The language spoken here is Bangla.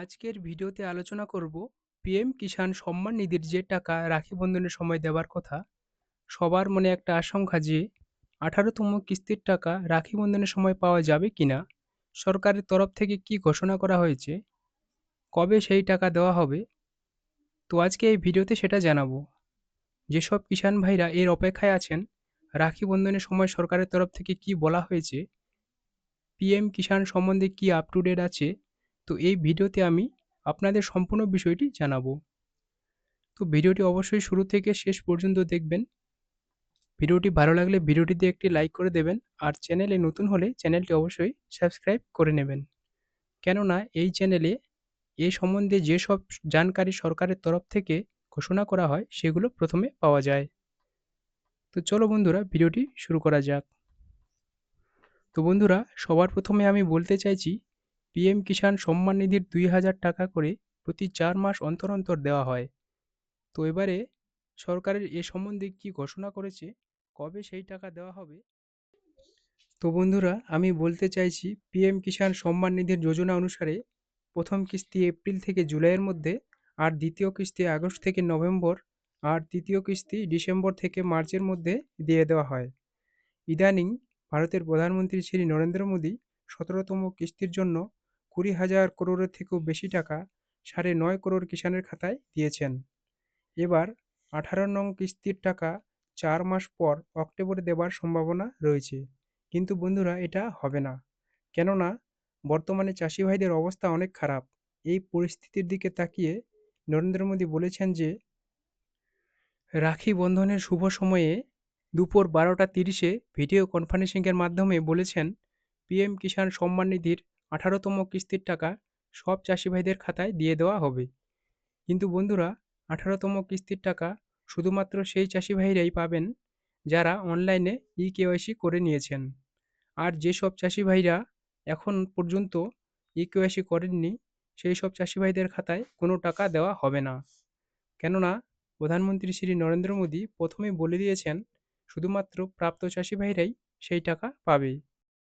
আজকের ভিডিওতে আলোচনা করব পিএম কিষাণ সম্মান নিধির যে টাকা রাখি বন্ধনের সময় দেওয়ার কথা, সবার মনে একটা আশঙ্কা যে আঠারোতম কিস্তির টাকা রাখি বন্ধনের সময় পাওয়া যাবে কিনা, সরকারের তরফ থেকে কি ঘোষণা করা হয়েছে, কবে সেই টাকা দেওয়া হবে, তো আজকে এই ভিডিওতে সেটা জানাব। যেসব কিষাণ ভাইরা এর অপেক্ষায় আছেন, রাখি বন্ধনের সময় সরকারের তরফ থেকে কি বলা হয়েছে, পিএম কিষাণ সম্বন্ধে কি আপ টু ডেট আছে তো এই ভিডিওতে আমি আপনাদের সম্পূর্ণ বিষয়টি জানাব। তো ভিডিওটি অবশ্যই শুরু থেকে শেষ পর্যন্ত দেখবেন। ভিডিওটি ভালো লাগলে ভিডিওটিতে একটি লাইক করে দেবেন আর চ্যানেলে নতুন হলে চ্যানেলটি অবশ্যই সাবস্ক্রাইব করে নেবেন। কেননা এই চ্যানেলে এ সম্বন্ধে যেসব জানকারি সরকারের তরফ থেকে ঘোষণা করা হয়, সেগুলো প্রথমে পাওয়া যায়। তো চলো বন্ধুরা, ভিডিওটি শুরু করা যাক। তো বন্ধুরা, সবার প্রথমে আমি বলতে চাইছি পিএম কিষাণ সম্মান নিধির দুই হাজার টাকা করে প্রতি চার মাস অন্তর অন্তর দেওয়া হয়। তো এবারে সরকারের এ সম্বন্ধে কি ঘোষণা করেছে? কবে সেই টাকা দেওয়া হবে? তো বন্ধুরা, আমি বলতে চাইছি, পিএম কিষাণ সম্মান নিধির যোজনা অনুসারে প্রথম কিস্তি এপ্রিল থেকে জুলাইয়ের মধ্যে আর দ্বিতীয় কিস্তি আগস্ট থেকে নভেম্বর আর তৃতীয় কিস্তি ডিসেম্বর থেকে মার্চের মধ্যে দিয়ে দেওয়া হয়। ইদানিং ভারতের প্রধানমন্ত্রী শ্রী নরেন্দ্র মোদী সতেরোতম কিস্তির জন্য কুড়ি হাজার করোড়ের থেকেও বেশি টাকা সাড়ে নয় করোড় কিষাণের খাতায় দিয়েছেন। এবার আঠারো নং কিস্তির টাকা চার মাস পর অক্টোবরে দেবার সম্ভাবনা রয়েছে। কিন্তু বন্ধুরা, এটা হবে না। কেননা, বর্তমানে চাষি ভাইদের অবস্থা অনেক খারাপ। এই পরিস্থিতির দিকে তাকিয়ে নরেন্দ্র মোদী বলেছেন যে, রাখি বন্ধনের শুভ সময়ে দুপুর বারোটা তিরিশে ভিডিও কনফারেন্সিংয়ের মাধ্যমে বলেছেন, পিএম কিষাণ সম্মান নিধির আঠারোতম কিস্তির টাকা সব চাষি ভাইদের খাতায় দিয়ে দেওয়া হবে। কিন্তু বন্ধুরা, আঠারোতম কিস্তির টাকা শুধুমাত্র সেই চাষি ভাইরাই পাবেন যারা অনলাইনে ই কেওয়াইসি করে নিয়েছেন। আর যেসব চাষি ভাইরা এখন পর্যন্ত ই কেওয়াইসি করেননি, সেই সব চাষি ভাইদের খাতায় কোনো টাকা দেওয়া হবে না। কেননা, প্রধানমন্ত্রী শ্রী নরেন্দ্র মোদী প্রথমেই বলে দিয়েছেন, শুধুমাত্র প্রাপ্ত চাষি ভাইরাই সেই টাকা পাবে।